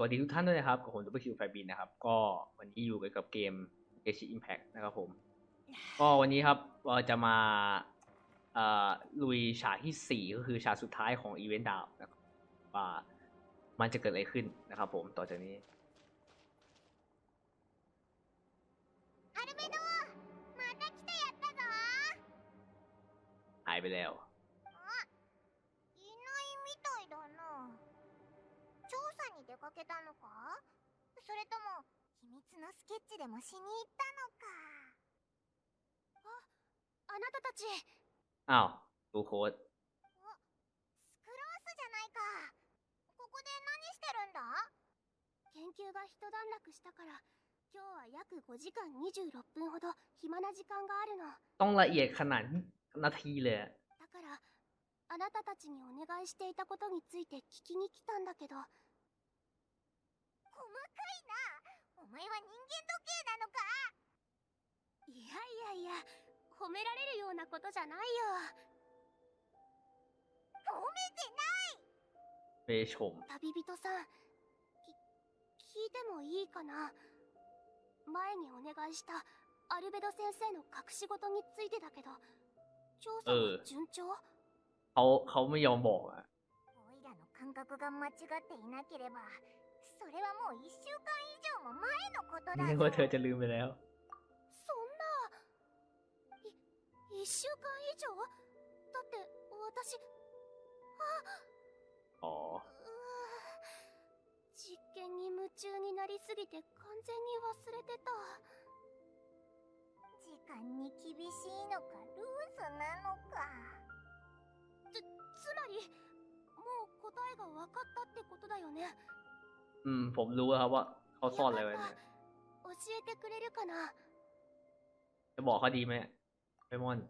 สวัสดีทุกท่านด้วยนะครับกับผมซุปเปอร์คิวไฟบินนะครับ ก็วันนี้อยู่กักับเกมเอชิอิมแพกนะครับผม ก็วันนี้ครับเราจะมาลุยฉากที่ 4 ก็คือฉากสุดท้ายของอีเวนต์ดาวนะครับว่ามันจะเกิดอะไรขึ้นนะครับผมต่อจากนี้หายไปแล้ว 出かけたのかそれとも秘密のスケッチでもしに行ったのかああなたたち อ้าวดูโค้ด スクロースじゃないかここで何してるんだ研究が一段落したから今日は約5時間26分ほど暇な時間があるの ต้องละเอียดขนาดนาทีเลยอะ だからあなたたちにお願いしていたことについて聞きに来たんだけど 前は人間時計なのか？いやいやいや褒められるようなことじゃないよ。褒めてない！旅人さん聞いてもいいかな？前にお願いしたアルベド先生の隠し事についてだけど調査は順調、顔顔も読もう。おいらの感覚が間違っていなければ、それはもう1週間以上も前のことだ นึกว่าเธอจะลืมไปแล้ว そんない1週間以上だって私 อ๋อ うー実験に夢中になりすぎて完全に忘れてた時間に厳しいのかルーズなのかつつまりもう答えが分かったってことだよね อืม ผมรู้แล้วครับว่าเขาซ่อนอะไรไว้เนี่ย 教えてくれるかな จะบอกเขาดีไหมไอมอน うー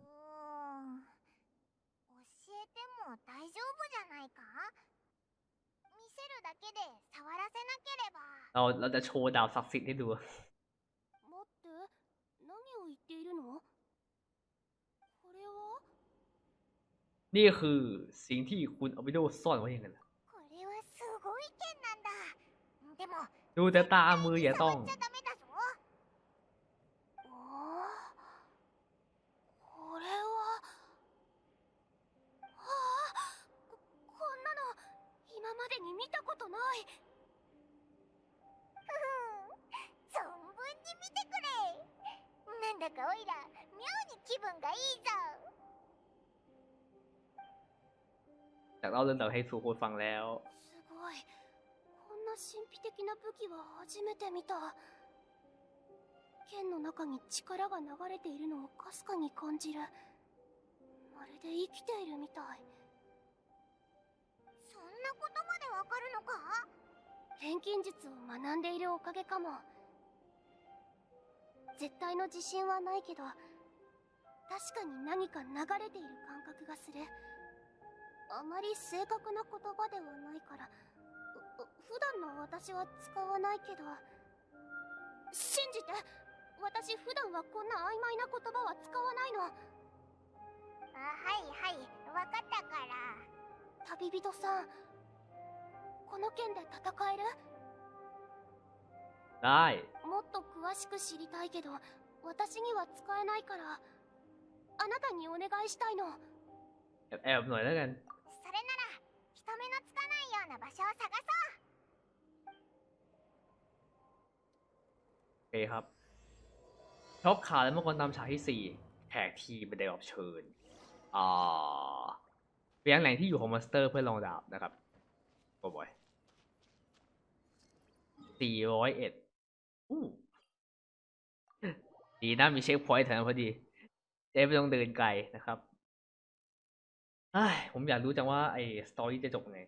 ん教えても大丈夫じゃないか見せるだけで触らせなければ เราเราจะโชว์ดาวศักดิ์สิทธิ์ให้ดู 待って何を言っているのこれは นี่คือสิ่งที่คุณเอาไปดูซ่อนไว้ยังไงล่ะ ดูแต่ตามืออย่าต้อง 触っちゃダメだぞおーこれはああここんなの今までに見たことないふん存分に見てくれなんだかおいら妙に気分がいいぞ จากเล่าเรื่องราวให้สู่คนฟังแล้ว な武器は初めて見た。剣の中に力が流れているのをかすかに感じる。まるで生きているみたい。そんなことまでわかるのか？錬金術を学んでいるおかげかも。絶対の自信はないけど確かに何か流れている感覚がする。あまり正確な言葉ではないから普段の私は使わないけど。信じて。私普段はこんな曖昧な言葉は使わないの。あはいはい。分かったから。旅人さん。この件で戦える？ない。もっと詳しく知りたいけど私には使えないから。あなたにお願いしたいの、それなら人目のつかないような場所を探そう。 เคครับช็อกขาดแล้วเมื่อก่อนตามฉากที่สี่แขกทีมเป็นไดออบเชิญอ่าเรียงแหล่งที่อยู่ของมอนสเตอร์เพื่อลองดาบนะครับโอ้บอยสี่ร้อยเอ็ดอู้ดีนะมีเช็คพอยต์แถวพอดีจะไม่ต้องเดินไกลนะครับเอ้ยผมอยากรู้จังว่าไอ้สตอรี่จะจบไง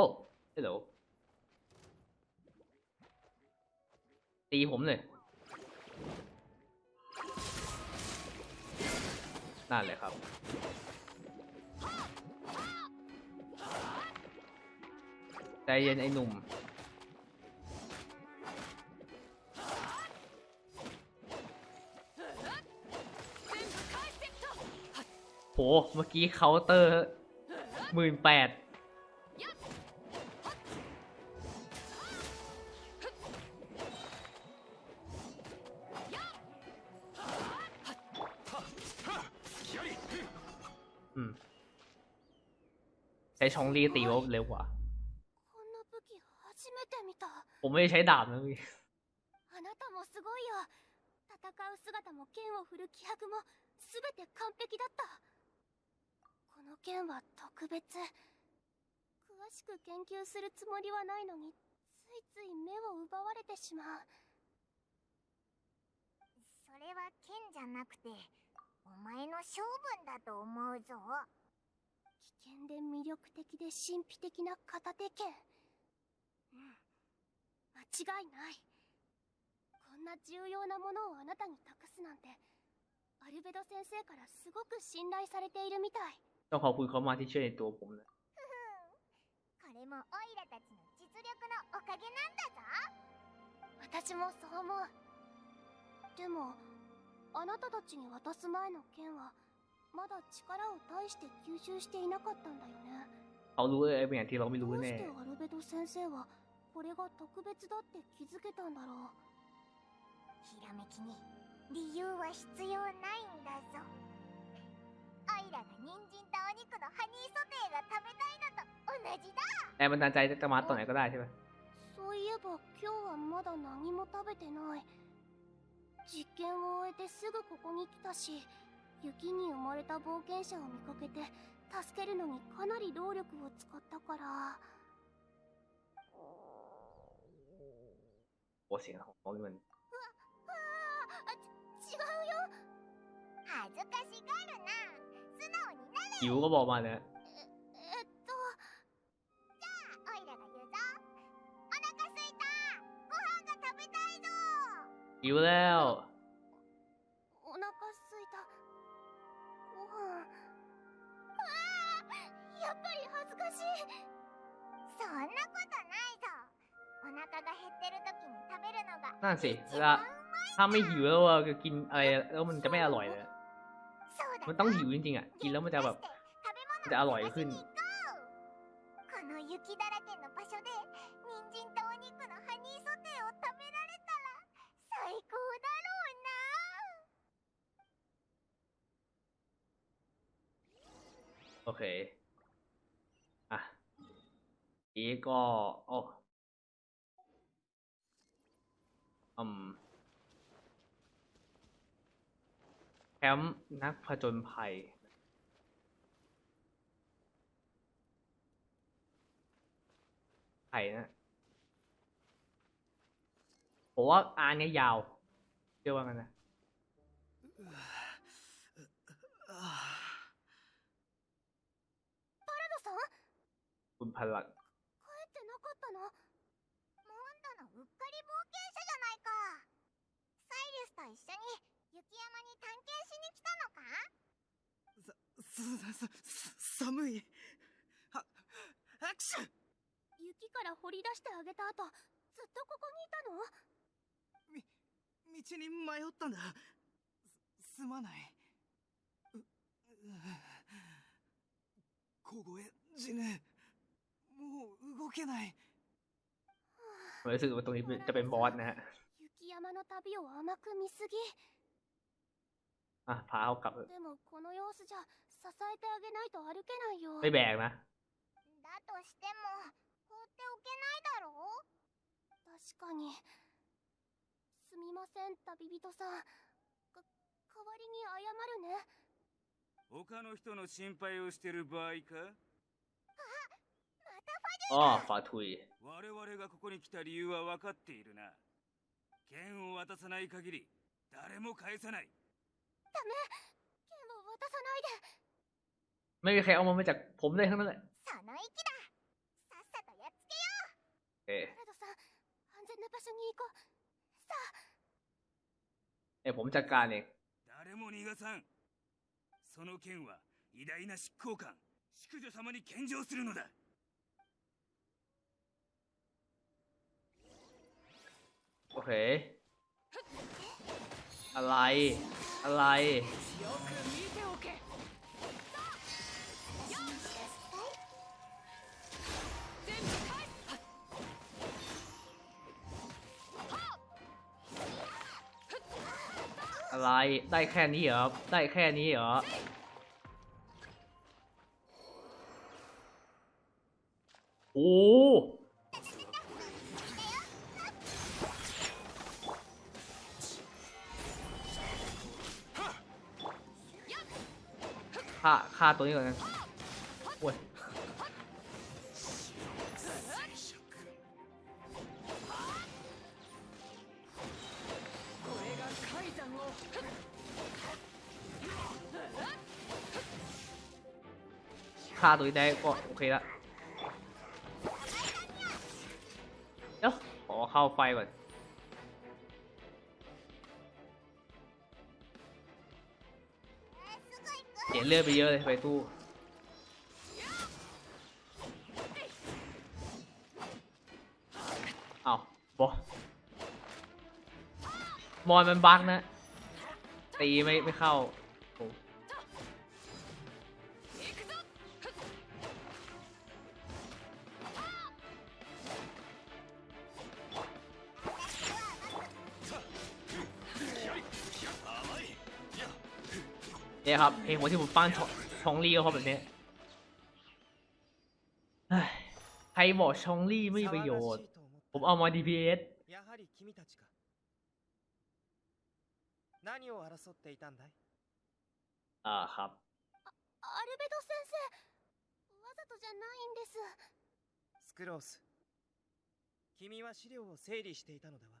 Oh hello ตีผมเลยนั่นเลยครับ ใจเย็นไอ้หนุ่ม โห เมื่อกี้เคาน์เตอร์หมื่นแปด ใช้ชองรีตีว่าเร็วกว่า こんな武器初めて見た ผมไม่ได้ใช้ดาบนะพี่ あなたもすごいよ戦う姿も剣を振る気迫も全て完璧だったこの剣は特別詳しく研究するつもりはないのについつい目を奪われてしまうそれは剣じゃなくてお前の性分だと思うぞ 危険で魅力的で神秘的な片手剣うん間違いないこんな重要なものをあなたに託すなんてアルベド先生からすごく信頼されているみたい ต้องขอบคุณเขามาที่เชื่อในตัวผมนะ これもオイラたちの実力のおかげなんだぞ私もそう思うでもあなたたちに渡す前の剣は まだ力を大して吸収していなかったんだよね เขารู้เลยเป็นอย่างที่เราไม่ ど รู้ うし แน่ てアルベド先生はこれが特別だって気づけたんだろうひらめきに理由は必要ないんだぞオイラが人参とお肉のハニーソテーが食べたいのと同じだ แรงบันดาลใจจะมาตอนไหนก็ได้ใช่ไหม そういえば今日はまだ何も食べてない実験を終えてすぐここに来たし 雪に埋もれた冒険者を見かけて助けるのにかなり労力を使ったから。我写的好矛盾。ああち違うよ。恥ずかしがるな。素直になれ。えっと。じゃが言うぞ。お腹すいた。ご飯が食べたいぞ。言うだよ。かしいそんなことないぞお腹が減ってる時に食べるのが นั่นสิ 一 เวลา 番うまい ถ้าไม่หิวแล้วอะก็กินอะไรแล้วมันจะไม่อร่อยเลย そうだ มันต้องหิวจริงๆอ่ะ กินแล้วมันจะแบบ 食べ物を จะอร่อยขึ้น 探しに行こうこの雪だらけの場所で人参とお肉のハニーソテーを食べられたら最高だろうな โอเค อ่ะ นี้ก็โอ้อืมแคมป์นักผจญภัยไข่นะผมว่าอันนี้ยาวเชื่อว่ากันนะคุณพลัก うっかり冒険者じゃないかサイリスと一緒に雪山に探検しに来たのかさ、さ、寒い。は、アクション雪から掘り出してあげた後ずっとここにいたの道に迷ったんだ。す、すまない。う、う凍え、死ぬ。もう動けない。 ผมรู้สึกว่าตรงนี้จะเป็นบอสนะฮะ 雪山の旅を甘く見すぎ อ่ะ พาเขากลับเถอะ でもこの様子じゃ支えてあげないと歩けないよ ไม่แบกนะ だとしても放っておけないだろう確かにすみません旅人さんか代わりに謝るね他の人の心配をしてる場合か อ๋อฝาทุย 我々がここに来た理由は分かっているな剣を渡さない限り誰も返さない剣を渡さないで ไม่มีใครเอามันมาจากผมได้ทั้งนั้นแหละ その息ださっさとやっつけよ โอเค パラドさん安全な場所に行こうさあ เดี๋ยวผมจัดการเอง 誰も逃がさんその剣は偉大な執行官淑女様に献上するのだ โอเค อะไร อะไร อะไร ได้แค่นี้เหรอ ได้แค่นี้เหรอโอ้ ฆ่าฆ่าตัวนี้ก่อนนะโอ้ยฆ่าตัวนี้ได้ก็โอเคละเดี๋ยวขอเข้าไฟก่อน สียเลือดไปเยอะเลยไปตู้เอาบอมอนมันบักนะ ตีไม่ไม่เข้า เนี่ยครับเพลงผมที่ผมฟังชองชองลี่ก็เพราะแบบนี้เฮ้ยใครบอกชองลี่ไม่มีประโยชน์ ผมเอามา DPS やはり君たちか何を争っていたんだい อ่าครับ アルベド先生わざとじゃないんですスクロース君は資料を整理していたのだわ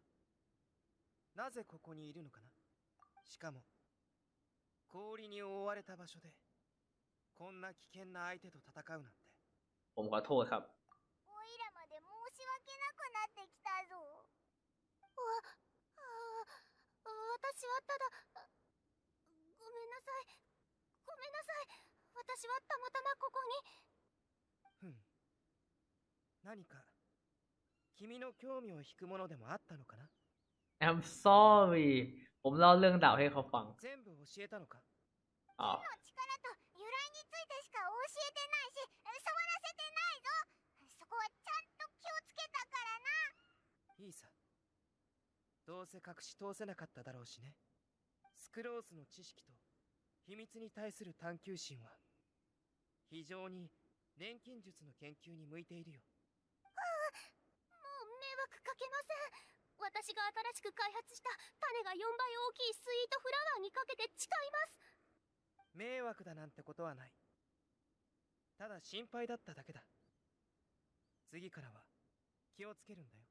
なぜここにいるのかなしかも 氷に覆われた場所でこんな危険な相手と戦うなんて ผมขอโทษครับ おいらまで申し訳なくなってきたぞわああ私はただあごめんなさいごめんなさい私はたまたまここにふん何か君の興味を引くものでもあったのかな I'm sorry ผมเล่าเรื่องดาวให้เขาฟัง 全部教えたのか อ้าว の力と由来についてしか教えてないし触らせてないぞそこはちゃんと気をつけたからないいさどうせ隠し通せなかっただろうしねスクロースの知識と秘密に対する探求心は非常に錬金術の研究に向いているよもう迷惑かけません 私が新しく開発した種が4倍大きいスイートフラワーにかけて誓います。迷惑だなんてことはない。ただ心配だっただけだ。次からは気をつけるんだよ。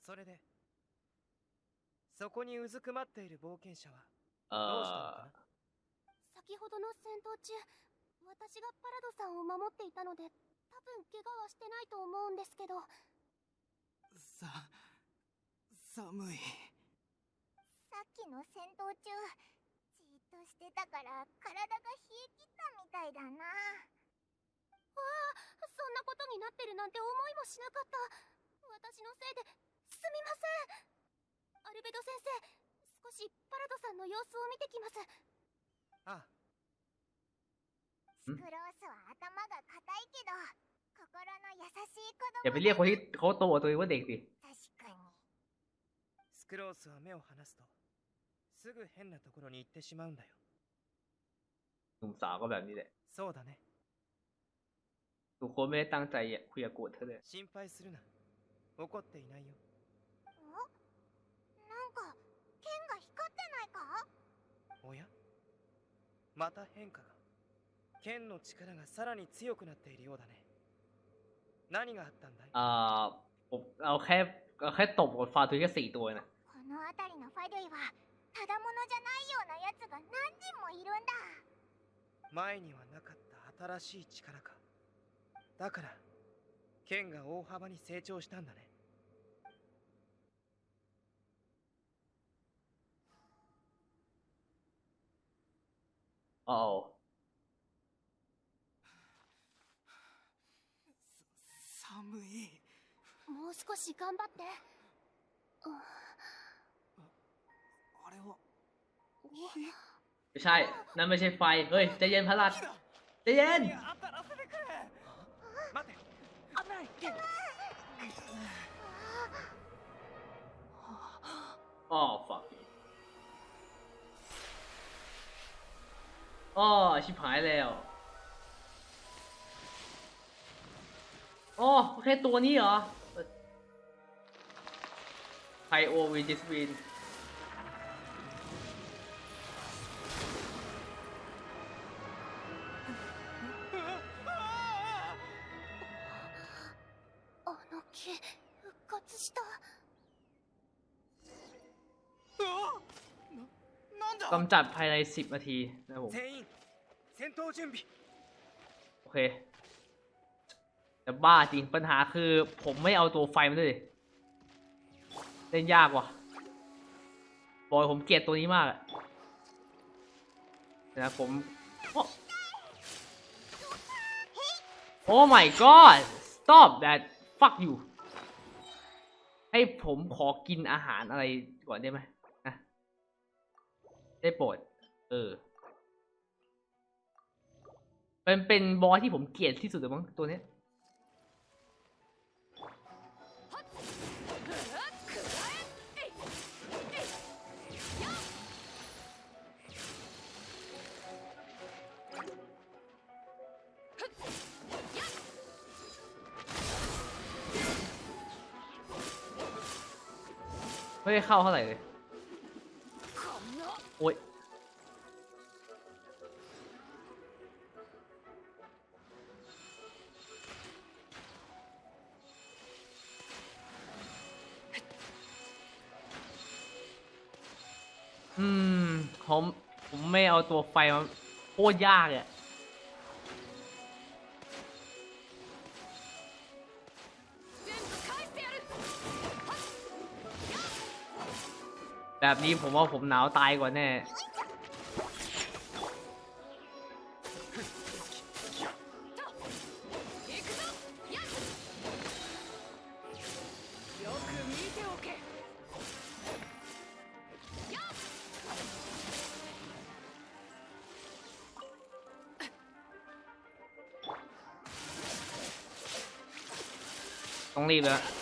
それでそこにうずくまっている冒険者はどうしたのかな？先ほどの戦闘中私がパラドさんを守っていたので多分怪我はしてないと思うんですけど。さあ寒いさっきの戦闘中じーっとしてたから体が冷え切ったみたいだなそんなことになってるなんて思いもしなかった私のせいですみませんアルベド先生少しパラドさんの様子を見てきますああスクロースは頭が硬いけど心の優しい子 อย่า 供 ไปเรียกคนที่เขาโตกว่าตัวเองว่าเด็กสิ 確かにス クロースは目を離すとすぐ変なところに行ってしまうんだよ หนุ่มสาวก็แบบนี้แหละ そうだね ทุกคนไม่ได้ตั้งใจอ่ะคุยกับโกรธเธอเลย 心配するな怒っていないよおなんか剣が光ってないかおやまた変化が剣の力がさらに強くなっているようだね何があったんだい อ่าผมเอาแค่เอาแค่ตบกับฟาตัวแค่สี่ตัวนะ こ の辺りのファドゥイはただものじゃないようなやつが何人もいるんだ。前にはなかった新しい力か。だから剣が大幅に成長したんだね。อ๋อ寒い。もう少し頑張って。うん ไม่ใช่ นั่นไม่ใช่ไฟ เฮ้ยใจเย็นพลัดใจเย็นอ๋อฝักอ๋อชิบหายแล้วอ๋อแค่ตัวนี้เหรอไพโอวีจิสวิน あの木復活したうわななんだ กำจัดภายใน 10 นาทีนะครับผม 全員戦闘準備 โอเค แต่บ้าจริงปัญหาคือผมไม่เอาตัวไฟมาด้วยดิเล่นยากว่ะ บอยผมเกลียดตัวนี้มากอะเดี๋ยวนะผมโอ้ Oh my god stop that fuck you ให้ผมขอกินอาหารอะไรก่อนได้ไหมนะได้โปรด เออเป็นเป็นบอยที่ผมเกลียดที่สุดเลยมั้งตัวเนี้ย ไม่ได้เข้าเท่าไหร่เลย โอ๊ยอืมผมผมไม่เอาตัวไฟมาโคตรยากอะ แบบนี้ผมว่าผมหนาวตายกว่าแน่ต้องรีบแล้ว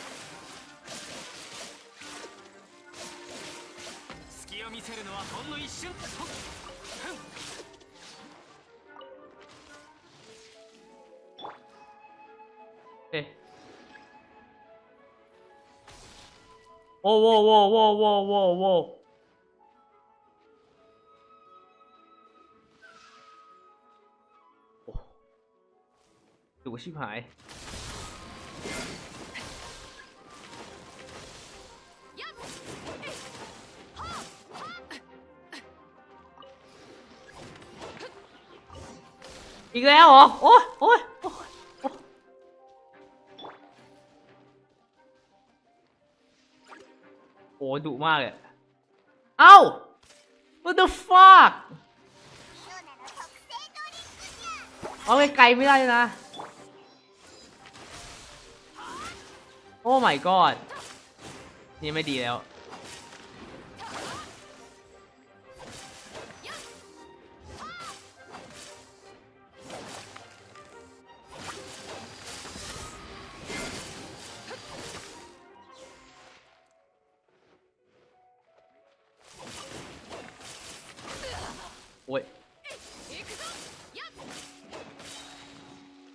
Ê whoa, whoa, whoa, whoa, whoa. Whoa. wow Đủ ship hải อีกแล้วเหรอ โอ้ยโอ้ยโอ้ยดุมากเลยเอ้า what the fuck เอาไปไกลไม่ได้นะ โอ้ my god นี่ไม่ดีแล้ว อ้ย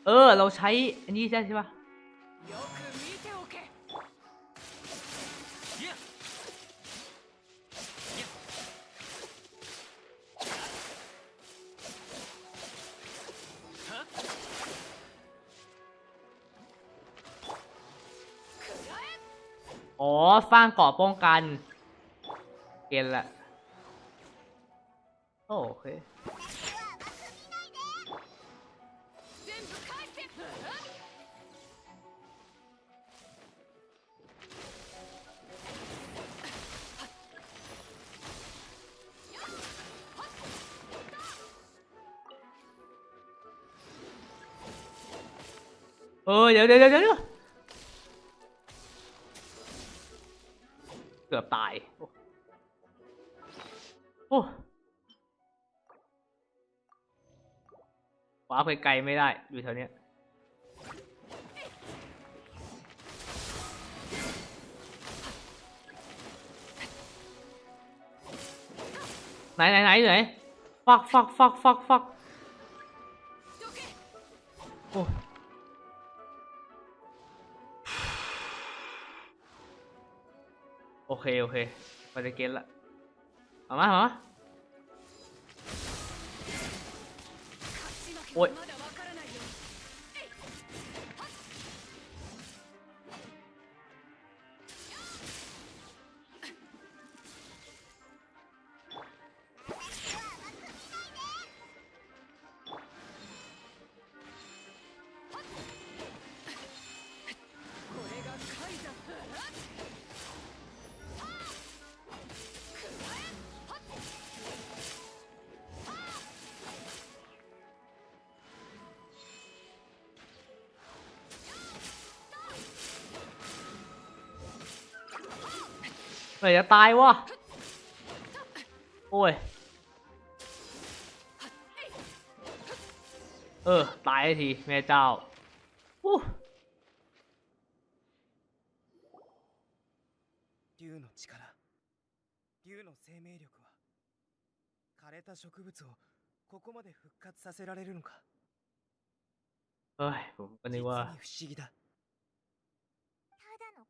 เออ เราใช้ อันนี้ใช่ใช่ปะอ๋อ สร้างเกราะป้องกัน เกณฑ์ละ โอเค เออ เดี๋ยวเดี๋ยวเดี๋ยวเดี๋ยว ไปไกลไม่ได้ อยู่แถวเนี้ยไหนไหนไหนอยู่ไหนฟักฟักฟักฟักฟักโอ้โอเค โอเคไปเก็ตละเอามาเอามา What? โอ้ย เมื่อไหร่จะตายวะ โอ้ย เออ ตายที แม่เจ้าอู้ 竜の力竜の生命力は枯れた植物をここまで復活させられるのか เฮ้ย ผมก็นึ 実に กว่า 不思議だただの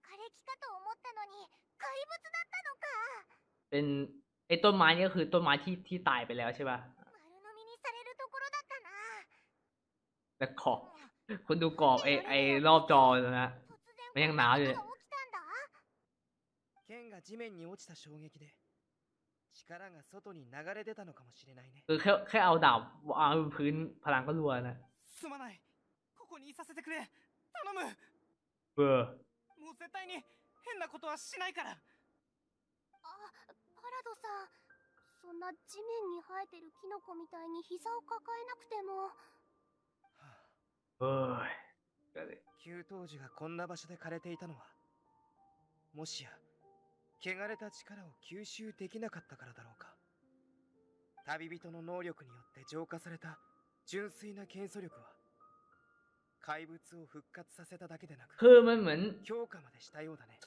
枯れ木かと思ったのに怪物だったのか เป็นไอ้ต้นไม้นี่ก็คือต้นไม้ที่ที่ตายไปแล้วใช่ป่ะ 丸飲みにされるところだったな แต่ขอบคุณดูกรอบไอ้ไอ้รอบจอนะ 突然ยังหนาวอยู่ こんなことが起きたんだ剣が地面に落ちた衝撃で力が外に流れ出たのかもしれないね คือแค่แค่เอาดาบวางบนพื้นพลังก็รัวนะ すまないここにいさせてくれ頼む เบอร์ もう絶対に変なことはしないから。あパラドさんそんな地面に生えてるキノコみたいに膝を抱えなくても、はあ、おい給湯時がこんな場所で枯れていたのはもしや汚れた力を吸収できなかったからだろうか。旅人の能力によって浄化された純粋な元素力は怪物を復活させただけでなく คือมันเหมือน 強化までしたようだね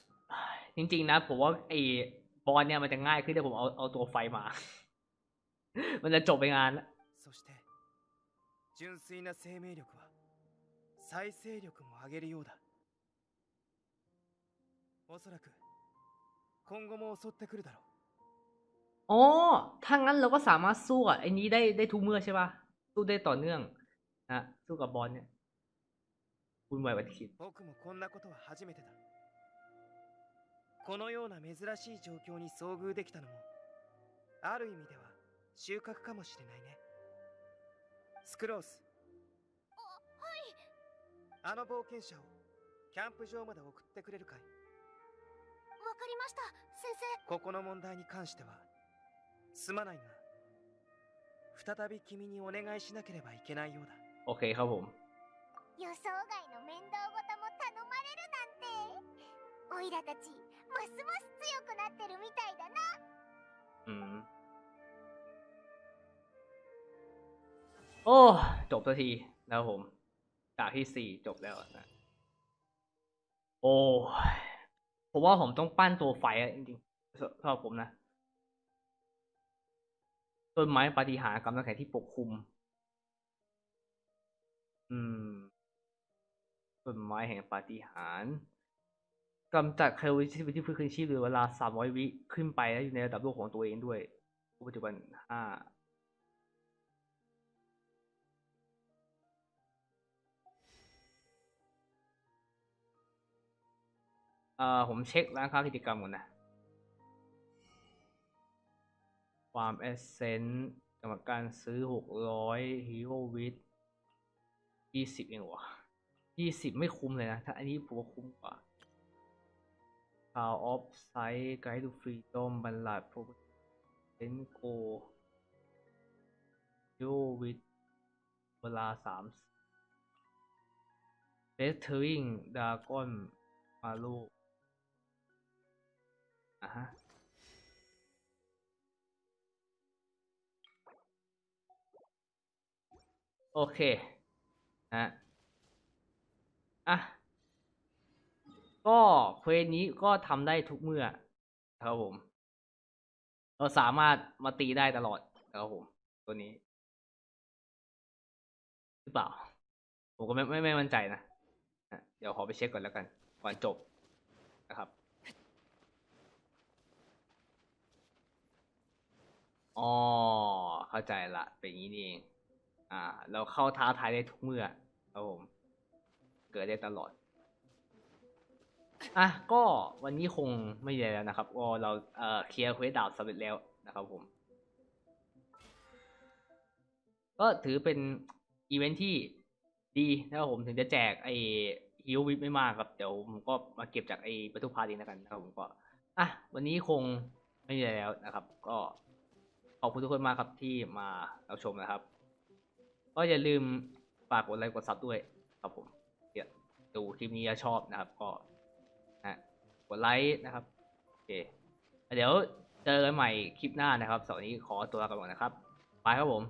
จริงๆนะผมว่าไอ้บอลเนี่ยมันจะง่ายขึ้นถ้าผมเอาเอาตัวไฟมา มันจะจบไปงานละ そして純粋な生命力は再生力も上げるようだおそらく今後も襲ってくるだろう อ๋อ ถ้างั้นเราก็สามารถสู้กับไอ้นี้ได้ได้ทุกเมื่อใช่ป่ะ สู้ได้ต่อเนื่องนะสู้กับบอลเนี่ย คุณไหวกว่าที่คิด 僕もこんなことは初めてだこのような珍しい状況に遭遇できたのもある意味では収穫かもしれないねスクロースあの冒険者をキャンプ場まで送ってくれるかいわかりました先生ここの問題に関してはすまないが再び君にお願いしなければいけないようだ โอเคครับผม 予想外の面倒ごとも頼まれるなんてオイラたちますます強くなってるみたいだな อืม โอ้ จบสักทีนะครับผมจากที่สี่จบแล้วนะ โอ้ยผมว่าผมต้องปั้นตัวไฟอะจริงๆสสำหรับผมนะ ต้นไม้ปาฏิหาริย์กับน้ำแข็งที่ปกคลุม อืม ต้นไม้แห่งปาฏิหาริย์กำจัดเคลวิชีวิตที่ฟื้นคืนชีพหลือเวลาสามร้อยวิขึ้นไปแล้วอยู่ในระดับโลกของตัวเองด้วยปัจจุบันห้าเอ่อผมเช็คร้านค้ากิจกรรมก่อนนะความเอเซนต์กรรมการซื้อหกร้อยฮีโร่วิทยี่สิบเองวะ ยี่สิบไม่คุ้มเลยนะ ถ้าอันนี้ผมว่าคุ้มกว่า Power of Sight Guide to Freedom บัลลัดเซนโกโยวิทเวลาสามเบสเทอริงดากอนมาโลอะฮะโอเคนะ อะ ก็เควสนี้ก็ทำได้ทุกเมื่อครับผม เราสามารถมาตีได้ตลอดครับผม ตัวนี้ หรือเปล่า ผมก็ไม่ไม่ไม่มั่นใจนะอะเดี๋ยวขอไปเช็คก่อนแล้วกัน ก่อนจบนะครับอ๋อเข้าใจละ เป็นอย่างนี้นี่เอง อ่า เราเข้าท้าทายได้ทุกเมื่อครับผม เกิดได้ตลอด อะก็วันนี้คงไม่มีอะแล้วนะครับก็เราเอ่อเคลียร์เควสดาวสำเร็จแล้วนะครับผม ก็ถือเป็นอีเวนท์ที่ดีนะครับผมถึงจะแจกไอฮิววิปไม่มากครับเดี๋ยวผมก็มาเก็บจากไอ้ประตูพาร์ตเองแล้วกันนะครับผมก็อะวันนี้คงไม่มีอะไรแล้วนะครับ ก็ขอบคุณทุกคนมากครับที่มารับชมนะครับ ก็อย่าลืมฝากกดไลค์กดซับด้วยครับผม ดูคลิปนี้ถ้าชอบนะครับก็นะกดไลค์นะครับโอเคเดี๋ยวเจอกันใหม่คลิปหน้านะครับสำหรับวันนี้ขอตัวลาไปก่อนนะครับ ไปครับผม